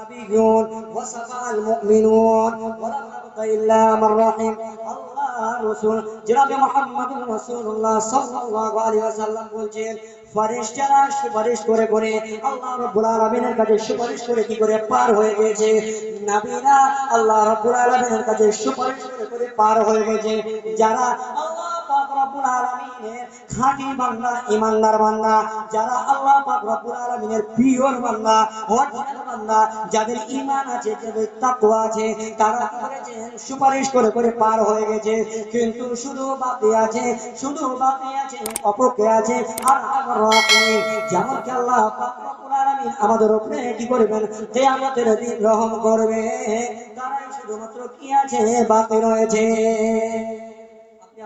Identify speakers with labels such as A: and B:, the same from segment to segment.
A: النبيون وصفى المؤمنون ولم يبق إلا من رحم الله رسول جناب محمد رسول الله صلى الله عليه وسلم বলছেন ফেরেশতারা সুপারিশ করে করে আল্লাহ রাব্বুল আলামিনের কাছে সুপারিশ করে কি করে পার হয়ে গেছে নবীরা আল্লাহ রাব্বুল আলামিনের কাছে সুপারিশ করে করে পার হয়ে গেছে যারা আল্লাহ পাক তারা সুপারিশ করে করে পার হয়ে গেছে। কিন্তু শুধু বাকি আছে, শুধু বাকি আছে অপকে আছে যেমন কি আল্লাহ আমাদের উপরে কি করবেন? কিয়ামতের দিন রহম করবে। তারাই শুধুমাত্র কি আছে? বাকি রয়েছে।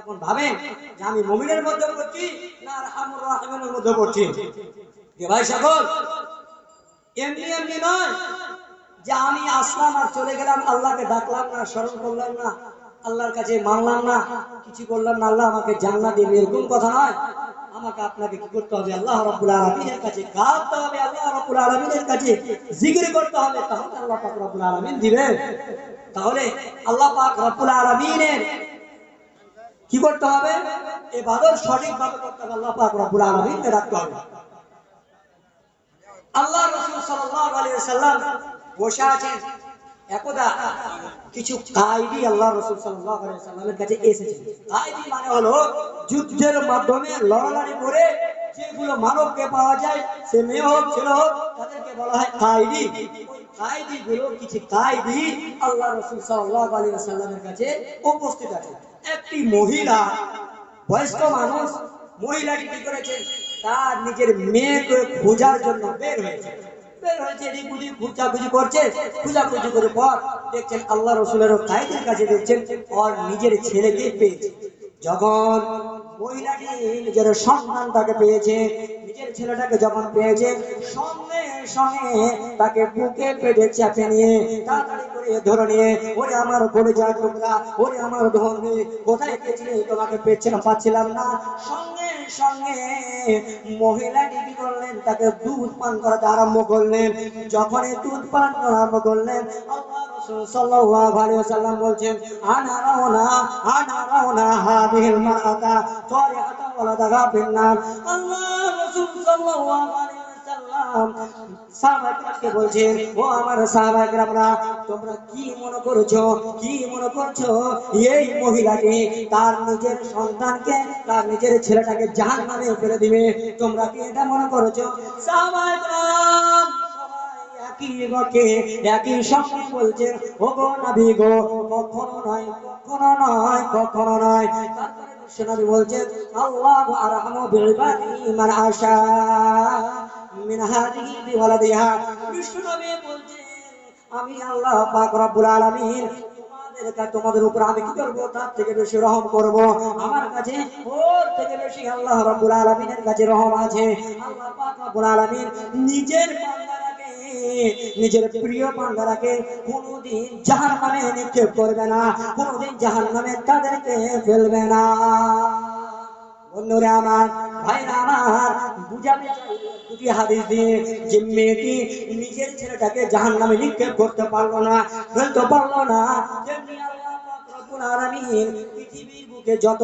A: এখন ভাবেন যে আমি মুমিনের মধ্যে পড়ছি না আরহামুর রাহিমের মধ্যে পড়ছি। যে ভাই সকল? এমনি এমনি নয় যে আমি আসলাম আর চলে গেলাম, আল্লাহকে ডাকলাম না, স্মরণ করলাম না, আল্লাহর কাছে মানলাম না, কিছু করলাম না, আল্লাহ আমাকে জান্নাত দিবে, এরকম কথা নয়। আমাকে আপনাকে কি করতে হবে? আল্লাহ রাব্বুল আলামিনের কাছে কাঁদতে হবে, আল্লাহ রাব্বুল আলামিনের কাছে জিকির করতে হবে তাহলে আল্লাহ পাক রাব্বুল আলামিন দিবেন। তাহলে আল্লাহ পাক রাব্বুল আলামিনের কি করতে হবে? এবাদত সঠিকভাবে করতে হবে। আল্লাহ পাক রব্বুল আলামিনকে রাখতে হবে। আল্লাহ রাসূল ওয়াসাল্লাম বসে আছেন। একদা কিছু কায়দি আল্লাহ রাসূল ওয়াসাল্লামের কাছে এসেছে কায়দি মানে হলো যুদ্ধের মাধ্যমে লড়ালড়ি করে যেগুলো মানবকে পাওয়া যায়, সে মেয়ে হোক, ছেলে হোক, তাদেরকে বলা হয় কায়দি কায়দি গুলো কিছু কায়দি আল্লাহ রাসূল সাল্লাল্লাহু আলাইহি ওয়াসাল্লামের কাছে উপস্থিত আছে একটি মহিলা, বয়স্ক মানুষ, মহিলাটি কি করেছেন তার নিজের মেয়েকে খোঁজার জন্য বের হয়েছে। বের হয়েছে করে পর দেখছেন আল্লাহ রসুলের কাছে দেখছেন নিজের ছেলেকে পেয়েছে। যখন নিজের সন্তানটাকে পেয়েছে, নিজের ছেলেটাকে যখন পেয়েছে সঙ্গে সঙ্গে তাকে বুকে নিয়ে ধরে নিয়ে আমার সঙ্গে সঙ্গে তাকে দুধ পান করাতে আরম্ভ করলেন। যখন দুধ পান আরম্ভ করলেন সাল্লাল্লাহু আলাইহি ওয়াসাল্লাম বলছেন, আনা রাওনা আনা আল্লাহ রাসূল সাহাবাকে বলছেন ও আমার সাহাবাকরা তোমরা কি মনে করছ, কি মনে করছ এই মহিলাটি তার নিজের সন্তানকে, তার নিজের ছেলেটাকে জাহান্নামে ফেলে দিবে? তোমরা কি এটা মনে করছ? সাহাবাকরা একই সঙ্গে বলছেন ও গো নবী গো, কখনো নয় কখনো নয় কখনো নয়। তারপরে বলছেন আল্লাহু আরহামু বিল আশা। আমি আল্লাহ পাক তোমাদের উপর আমি কি করব? তার থেকে বেশি রহম করব। আমার কাছে ওর থেকে বেশি আল্লাহ রাব্বুল আলামিনের কাছে রহম আছে। আল্লাহ আলামিন নিজের নিজের প্রিয় বান্দারাকে কোনোদিন জাহান্নামে নিক্ষেপ করবে না। কোনোদিন জাহান্নামে তাদেরকে ফেলবে না। আমার আমার চাই দুটি হাদিস দিয়ে যে মেয়েটি নিজের ছেলেটাকে জাহান নামে নিক্ষেপ করতে পারল না, ফেলতে পারল না। পৃথিবীর যত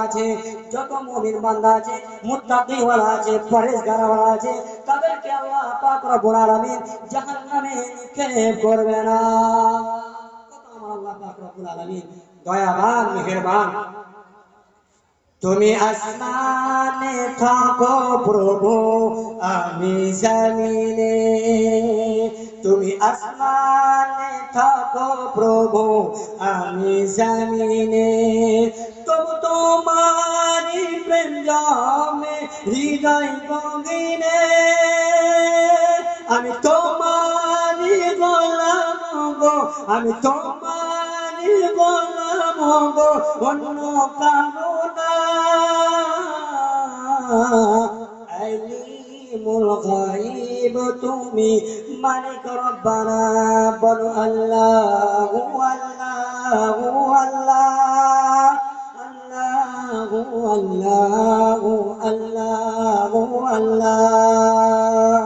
A: আছে, যত বান্দা আছে আছে আছে করবে না। দয়াবান, মেহেরবান। তুমি আসমানে থাকো প্রভু, আমি জমিনে তুমি আসমানে থাকো প্রভু, আমি জমিনে তবু তোমারি প্রেম জমে হৃদয় গঙ্গিনে আমি তোমারি গোলাম গো, আমি তোমারি গোলাম গো। অন্য কারণা আলিমুল গাইব তুমি মালিক রব্বানা বলো আল্লাহ আল্লাহ আল্লাহ আল্লাহ আল্লাহ আল্লাহ আল্লাহ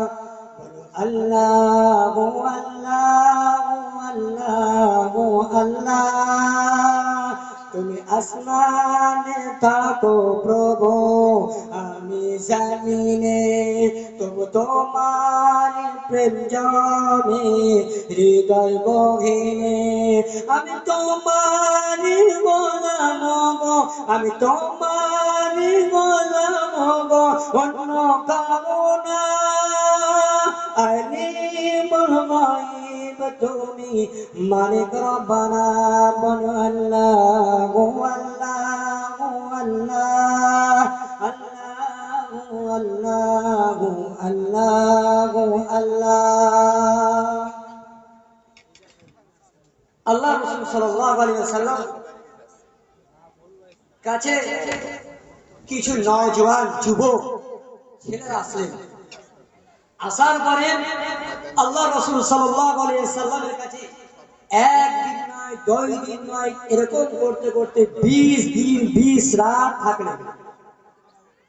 A: তোমার প্রেম জমে, হৃদয় গহিনে আমি তোমার গোলাম গো, আমি তোমার গোলাম গো, অন্য কামনা গায়ব তুমি মালিক রব্বানা আল্লাহ আল্লাহ। আল্লাহ আল্লাহ আল্লাহ আল্লাহ রসুল ওয়াসাল্লাম কাছে কিছু নওজোয়ান যুবক, ছেলেরা আসলেন। আসার পরে আল্লাহ রসুল সাল্লামের কাছে একদিন নয় দুই দিন নয়, এরকম করতে করতে বিশ দিন, বিশ রাত থাকলেন।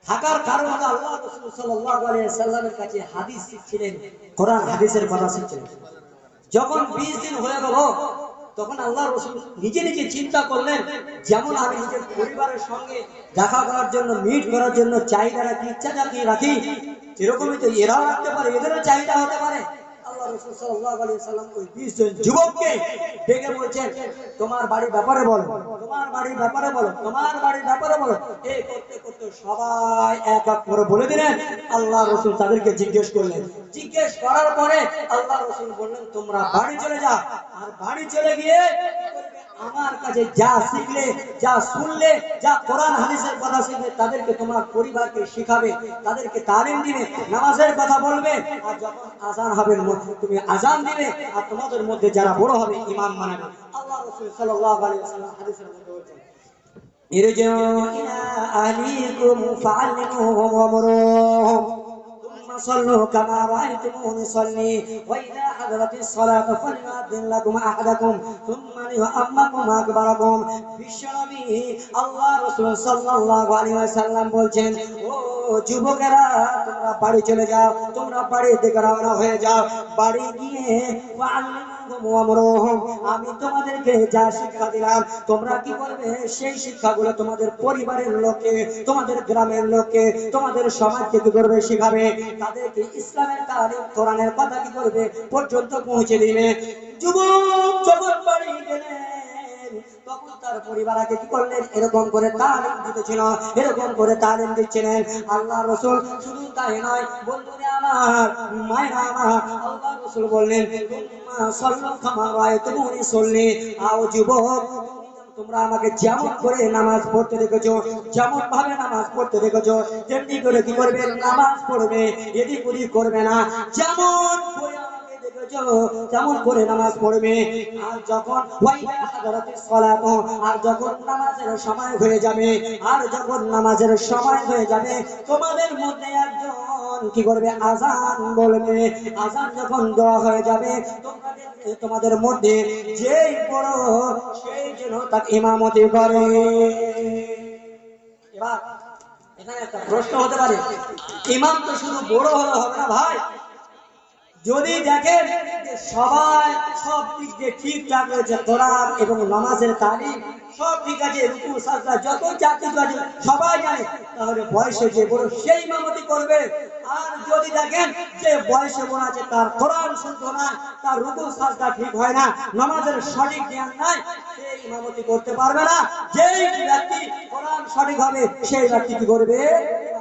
A: থাকার কারণ আল্লাহ রসুল সাল্লামের কাছে হাদিস শিখছিলেন কোরআন হাদিসের কথা শিখছিলেন যখন বিশ দিন হয়ে গেল, তখন আল্লাহ রসুল নিজে নিজে চিন্তা করলেন, যেমন আমি নিজের পরিবারের সঙ্গে দেখা করার জন্য মিট করার জন্য চাহিদা রাখি, ইচ্ছা রাখি রাখি, সেরকমই তো এরাও রাখতে পারে, এদেরও চাহিদা হতে পারে। রসুল সাল্লাল্লাহু আলাইহি সাল্লাম ওই 20 জন যুবককে ডেকে বলছেন, তোমার বাড়ির ব্যাপারে বলো, তোমার বাড়ির ব্যাপারে বলো, তোমার বাড়ির ব্যাপারে বলো। এই করতে করতে সবাই এক এক করে বলে দিলেন। আল্লাহ রসুল তাদেরকে জিজ্ঞেস করলেন। জিজ্ঞেস করার পরে আল্লাহ রসুল বললেন, তোমরা বাড়ি চলে যাও। আর বাড়ি চলে গিয়ে? আমার কাছে যা শিখলে যা শুনলে যা কোরআন হাদিসের কথা শিখলে তাদেরকে তোমার পরিবারকে শিখাবে তাদেরকে তালিম দিবে নামাজের কথা বলবে আর যখন আজান হবে তুমি আজান দিবে আর তোমাদের মধ্যে যারা বড় হবে ইমাম মানাবে আল্লাহ রাসূল সাল্লাল্লাহু আলাইহি ওয়াসাল্লাম হাদিসের মধ্যে বলছেন ارجعوا إلى أهليكم فعلموهم وامروهم ثم صلوا كما رأيتموني صلي وإذا حضرت الصلاة فليؤذن لكم أحدكم ثم ليؤمكم أكبركم বিশ্বনবী আল্লাহ রাসূল সাল্লাল্লাহু আলাইহি ওয়াসাল্লাম বলছেন ও যুবকেরা তোমরা বাড়ি চলে যাও তোমরা বাড়ি থেকে রওনা হয়ে যাও বাড়ি গিয়ে ওয়াল্লিমুহুম ওয়ামরুহুম আমি তোমাদেরকে যা শিক্ষা দিলাম, তোমরা কি করবে? সেই শিক্ষাগুলো তোমাদের পরিবারের লোকে, তোমাদের গ্রামের লোকে, তোমাদের সমাজকে কি করবে? শিখাবে। তাদেরকে ইসলামের তালিম, কোরআনের কথা কি করবে? পর্যন্ত পৌঁছে দিবে। যুবক বাড়ি গেলেন তখন তার কি করলেন? এরকম করে তালিম দিতেছিল, এরকম করে তালিম দিচ্ছিলেন। আল্লাহ রসুল শুধু তাই নয় আমার আমার আল্লাহ রসুল বললেন তোমরা আমাকে যেমন করে নামাজ পড়তে দেখেছ, যেমন ভাবে নামাজ পড়তে দেখেছ, তেমনি করে কি করবে? নামাজ পড়বে, এদিক ওদিক করবে না। যেমন করে দেখেছ তেমন করে নামাজ পড়বে, আর যখন আর যখন নামাজের সময় হয়ে যাবে, আর যখন নামাজের সময় হয়ে যাবে, তোমাদের মধ্যে একজন কি করবে? আজান বলবে। আজান যখন দেওয়া হয়ে যাবে, তোমাদের মধ্যে যেই বড়, সেই যেন তাকে ইমামতি করে। এবার এখানে একটা প্রশ্ন হতে পারে। ইমাম তো শুধু বড় হলে হবে না ভাই? যদি দেখেন সবাই সব দিক দিয়ে ঠিকঠাক রয়েছে, কোরআন এবং নামাজের তালিম, সব ঠিক আছে রুকু সাজদা, যত যা কিছু আছে সবাই জানে, তাহলে বয়সে যে বড় সেই মামতি করবে। আর যদি দেখেন যে বয়সে বড় আছে তার কোরআন শুদ্ধ না, তার রুকু সাজদা ঠিক হয় না, নামাজের সঠিক জ্ঞান নাই, সেই ইমামতি করতে পারবে না। যেই ব্যক্তি কোরআন সঠিক হবে, সেই ব্যক্তি কি করবে?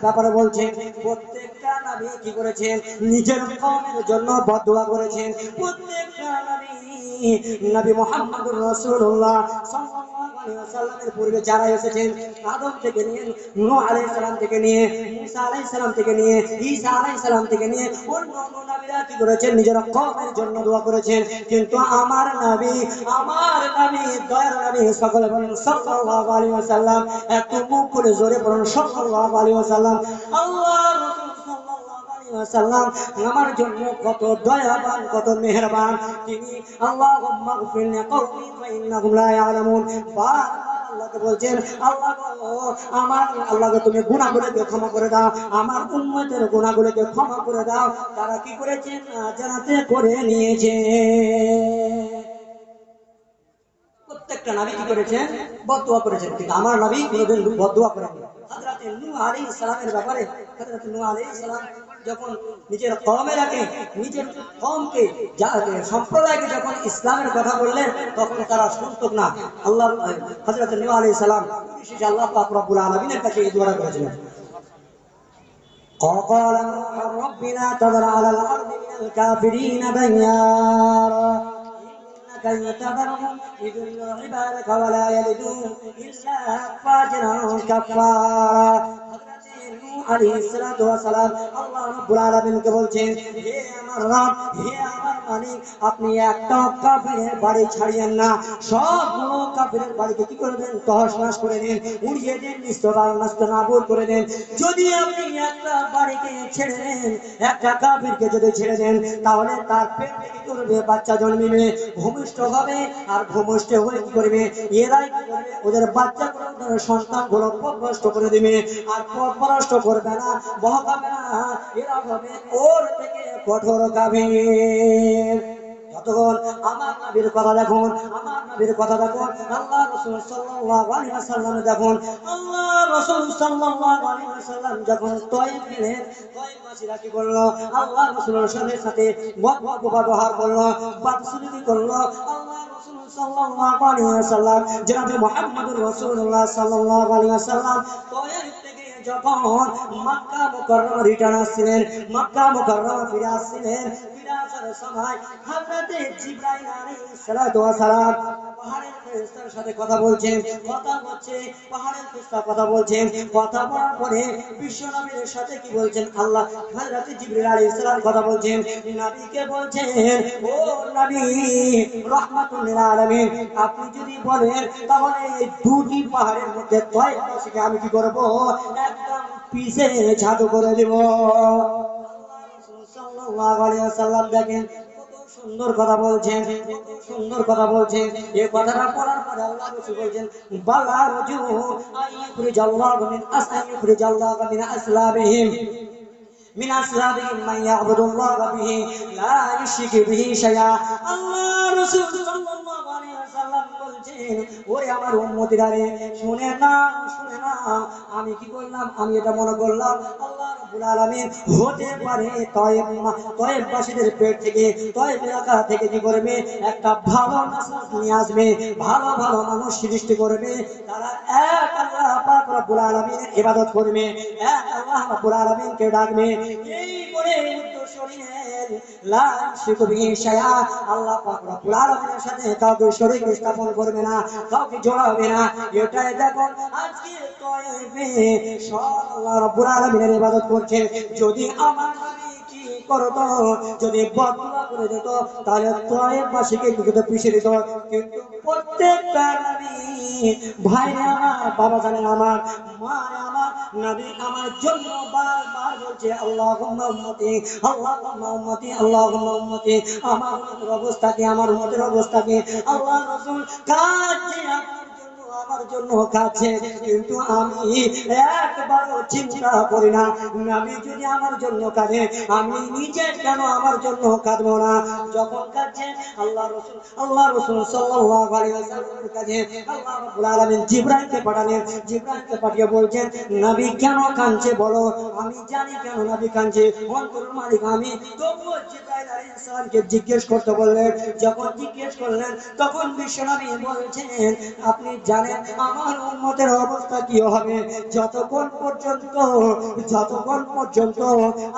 A: ব্যাপারে বলছেন প্রত্যেকটা নবী কি করেছেন? নিজের কওমের জন্য বদুয়া করেছেন। প্রত্যেকটা নবী নবী মুহাম্মদুর রাসূলুল্লাহ নিজের দোয়া করেছেন। কিন্তু আমার নবী, আমার সকলে একটু মুখ করে জোরে বলেন, সাল্লাল্লাহু আলাইহি ওয়াসাল্লাম, আল্লাহ আমার জন্য কত দয়াবান, কত মেহেরবান। তিনি আল্লাহ আমার প্রত্যেকটা নবী কি করেছেন? বদদোয়া করেছেন। কিন্তু আমার নবী কোনোদিন বদদোয়া করেন হযরতে নূহ আলাইহিস সালামের ব্যাপারে, হযরতে নূহ আলাইহিস সালাম যখন নিজের কওমেরাকে নিজের কওমকে যা- সম্প্রদায়কে যখন ইসলামের কথা বললেন তখন তারা শুনতো না আল্লাহ হযরতে নূহ আলাইহিস সালাম বিশেষ আল্লাহ পাক রব্বুল আলামিনের কাছে এই দোয়া করেছিলেন وقال نوح رب لا تذر على الأرض من الكافرين ديارا إنك إن تذرهم يضلوا عبادك ولا يلدون إلا فاجرا كفارا ছেড়ে দেন তাহলে তার পেটে কি করবে? বাচ্চা জন্মিবে, ভূমিষ্ঠ হবে। আর ভূমিষ্ঠ হয়ে কি করবে? এরাই ওদের ওদের সন্তানগুলো পথ করে দিবে। আর পথ নষ্ট করবে না বহকাবে না ওর থেকে কঠোর আমার কথা দেখুন কথা দেখুন আল্লাহ দেখুন রাসূল ব্যবহার করল করল আল্লাহ রাসূল সাল্লাল্লাহু আলাইহি ওয়াসাল্লাম, জনাবে মুহাম্মদুর রাসূলুল্লাহ যখন মক্কা মুকাররমা রিটার্ন আসছিলেন মক্কা মুকাররমা ফিরে আসছিলেন কথা বলছেন, কথা কথা বলছেন সাথে কি বলছেন? কথা বলছেন বলছেন আপনি যদি বলেন, তাহলে এই দুটি পাহাড়ের মধ্যে তয়বাসীকে আমি কি করব? একদম পিছে ছাদু করে দেব। সাল্লাল্লাহু আলাইহি ওয়াসাল্লাম দেখেন কত সুন্দর কথা বলছেন কত সুন্দর কথা বলছেন এই কথাটা পড়ার পরে আল্লাহ রাসূল বলছেন বালা রজু আইয়ুখরিজাল্লাহু মিন আসাইয়ুখরিজাল্লাহু মিন আসলাবিহিম من أسلابهم من يعبد الله به لا يشرك به شيئا الله رسول صلى الله عليه وسلم ওরে আমার শুনে শুনে আমি কি করলাম? আমি এটা মনে করলাম, আল্লাহ আলামিন হতে পারে তয়েব তয়েববাসীদের পেট থেকে, তয়েব এলাকা থেকে কি করবে? একটা ভালো নিয়ে আসবে, ভালো ভালো মানুষ সৃষ্টি করবে, তারা এক আল্লাহ পাক রব্বুল আলামিনের ইবাদত করবে, এক আল্লাহ আলামিনকে ডাকবে, এই করে উদ্দেশ্য লা আল্লাহ পাক আলামিনের সাথে কাউকে শরীক স্থাপন করবে না, কাউকে জড়াবে না। এটাই দেখো, আজকে সব আল্লাহ আলামিনের ইবাদত করছে যদি আমার যদি বদলা করে দিত, তাহলে দিত। কিন্তু প্রত্যেকটা আমার, বাবা জানে আমার মা আমার নবী আমার জন্য বারবার বলছে, আল্লাহুম্মা উম্মতি আল্লাহুম্মা উম্মতি আল্লাহুম্মা উম্মতি, আমার উম্মতের অবস্থা কি, আমার উম্মতের অবস্থা কি? আল্লাহ রাসূল জন্য আমার জন্য কাছে কিন্তু আমি একবারও চিন্তা করি না। নবী যদি আমার জন্য কাঁদে, আমি নিজে কেন আমার জন্য কাঁদবো না? যখন কাঁদছে, আল্লাহ রসুল আল্লাহ রসুল কাছে আল্লাহ পাঠালেন। পাঠিয়ে বলছেন কেন কাঁদছে বলো? আমি জানি কেন নবী কাঁদছে। অন্তরের মালিক আমি। জিজ্ঞেস করতে বললেন, যখন জিজ্ঞেস করলেন, তখন বিশ্বনবী বলছেন, আপনি জানেন আমার উম্মতের অবস্থা কি হবে? যতক্ষণ পর্যন্ত যতক্ষণ পর্যন্ত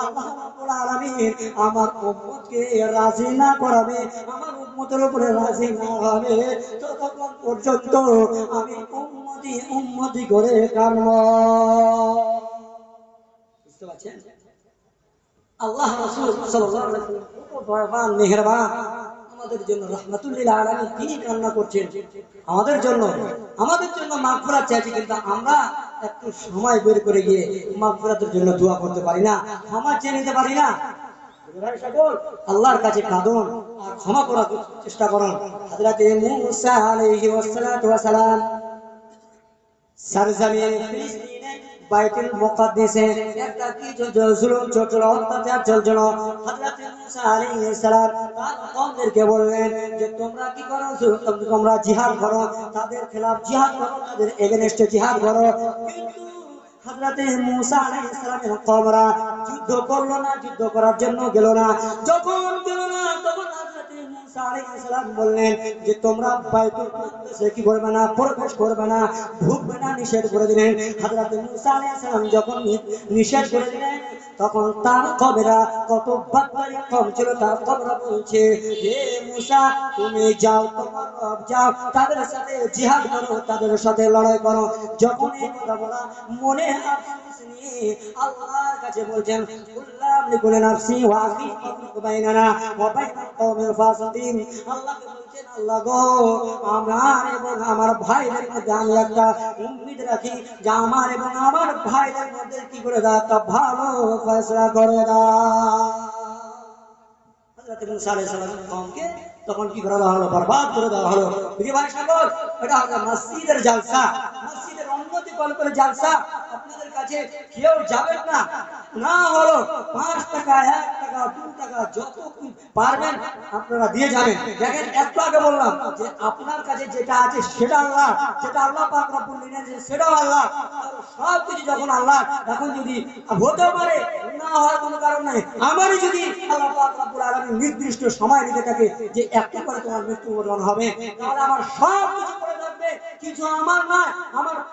A: আল্লাহ রাব্বুল আলামিন আমার উম্মতকে রাজি না করাবে, আমার উম্মতের উপরে রাজি না হবে, ততক্ষণ পর্যন্ত আমি উম্মতি উম্মতি করে কারণ বুঝতে পারছেন? আল্লাহ রাসূল সাল্লাল্লাহু আলাইহি ওয়াসাল্লাম মেহেরবান। আমাদের জন্য রহমাতুল্লিল আলামিন তিনি কান্না করছেন। আমাদের জন্য আমাদের জন্য মাগফিরাত চাইছি কিন্তু আমরা একটু সময় বের করে গিয়ে মাগফিরাতের জন্য দোয়া করতে পারি না। ক্ষমা চেয়ে নিতে পারি না। আল্লাহর কাছে কাঁদুন আর ক্ষমা করার চেষ্টা করুন। হযরতে মুসা আলাইহি ওয়াসালাম সরজমিন ফিলিস্তিনে বাইতুল মুকাদ্দাসে একটা কি জুলুম চলছিল, অত্যাচার চলছিল। হযরত মুসা আলাইহিস সালাম তার কওমদেরকে বললেন যে, তোমরা কি করো? তোমরা জিহাদ করো। তাদের খেলাফ জিহাদ করো, তাদের এগেনস্টে জিহাদ করো। কিন্তু হযরতে মুসা আলাইহিস সালামের কওমরা যুদ্ধ করল না, যুদ্ধ করার জন্য গেল না। যখন গেল না, তখন সালাম বললেন যে, তোমরা বাইতুল কি করবে না, প্রবেশ করবে না ঢুকবে না, নিষেধ করে দিলেন। হযরতে মুসা আলাইহিস সালাম যখন নিষেধ করে দিলেন, তখন তার কবেরা কত কম ছিল, তার কবরা বলছে, হে মুসা, তুমি যাও, তোমার রব যাও, তাদের সাথে জিহাদ করো, তাদের সাথে লড়াই করো। যখন এই কথা বলা, মনে আল্লাহর কাছে বলছেন, কুল্লাম লিকুল নাফসি ওয়া আখি বাইনানা ওয়া বাইনাল কওমিল ফাসিকিন। আমার এবং আমার ভাইদের মধ্যে কি করে দাও একটা ভালো ফয়সলা করে কওমকে তখন কি করে দেওয়া হলো? বরবাদ করে দেওয়া হলো। ভাই সাগর এটা মসজিদের জালসা। উন্নতি জালসা, আপনাদের কাছে কেউ যাবেন না। না হলো পাঁচ টাকা, এক টাকা, দু টাকা, যত পারবেন আপনারা দিয়ে যাবেন। দেখেন, একটু আগে বললাম যে আপনার কাছে যেটা আছে সেটা আল্লাহ, যেটা আল্লাহ সেটাও আল্লাহ। সব কিছু যখন আল্লাহ এখন যদি হতে পারে, না হওয়ার কোনো কারণ নাই। আমারই যদি আল্লাহ নির্দিষ্ট সময় দিতে থাকে যে একটা করে তোমার মৃত্যুবরণ হবে, তাহলে আমার সব কিছু করে যখন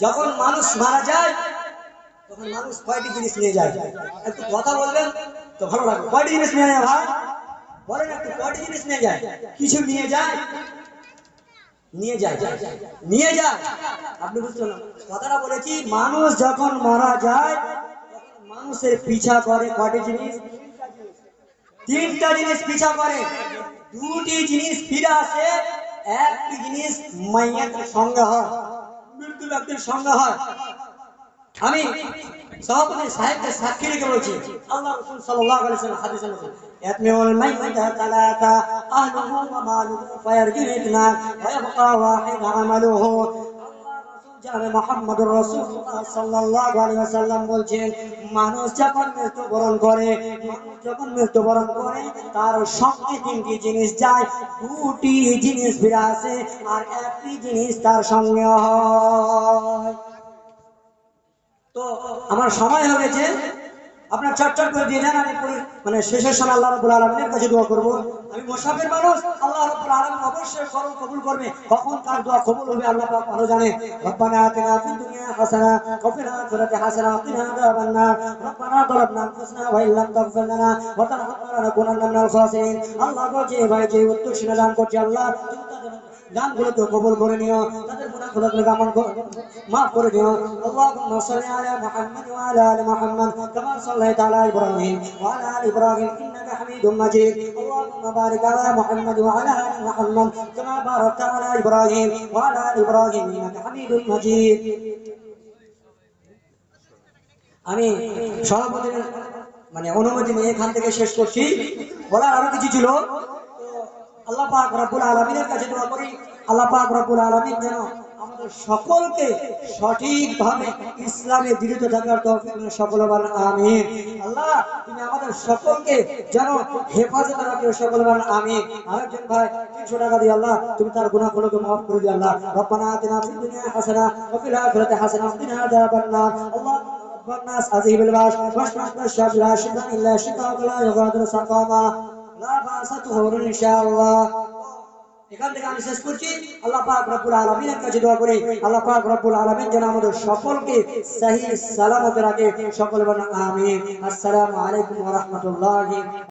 A: যখন মানুষ মারা যায়, তখন মানুষ কয়টি জিনিস নিয়ে যায়? একটু কথা বলবেন তো ভালো লাগবে। কয়টি জিনিস নিয়ে যায় ভাই? বলেন একটু, কয়টি জিনিস নিয়ে যায়? কিছু নিয়ে যায়? নিয়ে যায়। নিয়ে যায়। আপনি বুঝছেন কথাটা কথাটা বলেছি মানুষ যখন মারা যায় মানুষের পিছা করে কটি জিনিস? তিনটা জিনিস পিছা করে। দুটি জিনিস ফিরে আসে, একটি জিনিস মাইয়াতের সঙ্গে হয়। মৃত্যু ব্যক্তির সঙ্গে হয়। আমি সভাপতি সাহেবকে সাক্ষী রেখে বলছি, আল্লাহ রাসূল সাল্লাল্লাহু ওয়াসাল্লাম বলছেন, মানুষ যখন মৃত্যুবরণ করে, মানুষ যখন মৃত্যুবরণ করে, তার সঙ্গে তিনটি জিনিস যায়, দুটি জিনিস ফিরে আসে আর একটি জিনিস তার সঙ্গে হয়। তো আমার সময় হবে গেছে আপনার চটচট করে দিয়ে যান আমি মানে শেষের সময় আল্লাহ রাব্বুল আলামিনের কাছে দোয়া করব। আমি মুসাফির মানুষ, আল্লাহ রাব্বুল আলামিন অবশ্যই করুন কবুল করবে। কখন কার দোয়া কবুল হবে আল্লাহ পাক ভালো জানে। রব্বানা আতিনা ফিদ দুনিয়া হাসানা ওয়া ফিল আখিরাতি হাসানা ওয়া কিনা আযাবান নার। রব্বানা যালামনা ওয়া ইন লাম তাগফির লানা ওয়া তারহামনা মিনাল খাসিরিন। আল্লাহ গো যে ভাই যে উত্তর দান করছে আল্লাহ তাদের দানগুলোকে কবুল করে নিও। দিও আল্লাহুম্মা সাল্লি আলা মুহাম্মাদ ওয়া আলা আলি মুহাম্মাদ, কামা সাল্লাইতা আলা ইব্রাহিম ওয়া আলা আলি ইব্রাহিম, ইন্নাকা হামিদুম মাজিদ। আল্লাহুম্মা বারিক আলা মুহাম্মাদ ওয়া আলা আলি মুহাম্মাদ, কামা বারাকতা আলা ইব্রাহিম ওয়া আলা আলি ইব্রাহিম, ইন্নাকা হামিদুম মাজিদ। আমি সভাপতির মানে অনুমতি নিয়ে এখান থেকে শেষ করছি। বলার আরও কিছু ছিল? আল্লাহ পাক রব্বুল আলামিনের কাছে দোয়া করি। আল্লাহ পাক রব্বুল আলামিন যেন সকলকে সঠিকভাবে ইসলামে দৃঢ় থাকার তৌফিক দান সকল বলেন আমিন আল্লাহ তুমি আমাদের সকলকে যেন হেফাজত রাখো সকল বলেন আমিন আরেকজন ভাই 300 টাকা দিয়ে আল্লাহ তুমি তার গুনাহগুলোকে মাফ করে দিও আল্লাহ রব্বানা আতিনা ফিদ দুনিয়া হাসানা ওয়া ফিল আখিরাতি হাসানা ওয়া কিনা আযাবান নার আল্লাহ رب الناس أذهب الباس واشفع الشاب لا شفاء إلا شفاءك لا يغادر سقاما লা বাসা তুহুরুন ইনশাআল্লাহ এখান থেকে আমি শেষ করছি। আল্লাহ পাক রব্বুল আলামিনের কাছে দোয়া করি। আল্লাহ পাক রব্বুল আলামিন যেন আমাদের সকলকে সহি সালামত রাখে সকল বলেন আমিন। আসসালামু আলাইকুম ওয়া রাহমাতুল্লাহি।